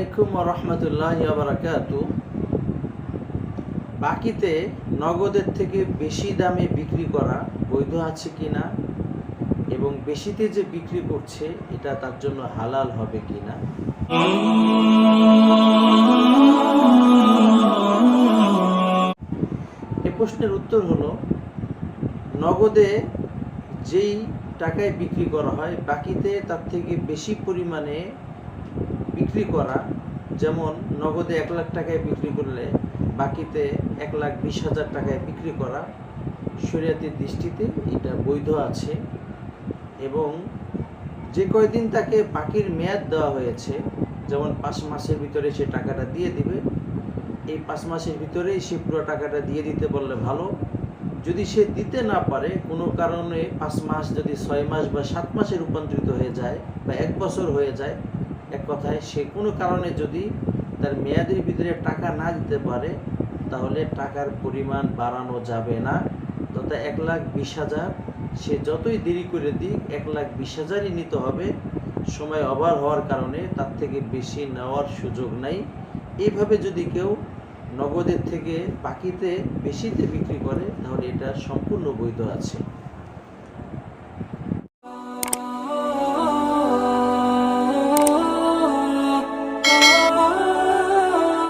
আলাইকুম রহমতুল্লাহ বারাকাতু বাকিতে নগদের থেকে বেশি দামে বিক্রি করা বৈধ আছে কিনা এবং বেশিতে যে বিক্রি করছে, এটা তার জন্য হালাল হবে কিনা? এ প্রশ্নের উত্তর হলো, নগদে যেই টাকায় বিক্রি করা হয়, বাকিতে তার থেকে বেশি পরিমাণে বিক্রি করা, যেমন নগদে এক লাখ টাকায় বিক্রি করলে বাকিতে এক লাখ বিশ হাজার টাকায় বিক্রি করা শরীয়তের দৃষ্টিতে এটা বৈধ আছে। এবং যে কয়দিন তাকে বাকির মেয়াদ দেওয়া হয়েছে, যেমন পাঁচ মাসের ভিতরে সে টাকাটা দিয়ে দিবে, এই পাঁচ মাসের ভিতরেই সে পুরো টাকাটা দিয়ে দিতে বললে ভালো। যদি সে দিতে না পারে, কোনো কারণে পাঁচ মাস যদি ছয় মাস বা সাত মাসে রূপান্তরিত হয়ে যায় বা এক বছর হয়ে যায় এক কথায় সে কোনো কারণে যদি তার মেয়াদের ভিতরে টাকা না দিতে পারে, তাহলে টাকার পরিমাণ বাড়ানো যাবে না। তথা এক লাখ বিশ হাজার সে যতই দেরি করে দিক, এক লাখ বিশ হাজারই নিতে হবে। সময় অভার হওয়ার কারণে তার থেকে বেশি নেওয়ার সুযোগ নাই। এইভাবে যদি কেউ নগদের থেকে বাকিতে বেশিতে বিক্রি করে, তাহলে এটা সম্পূর্ণ বৈধ আছে।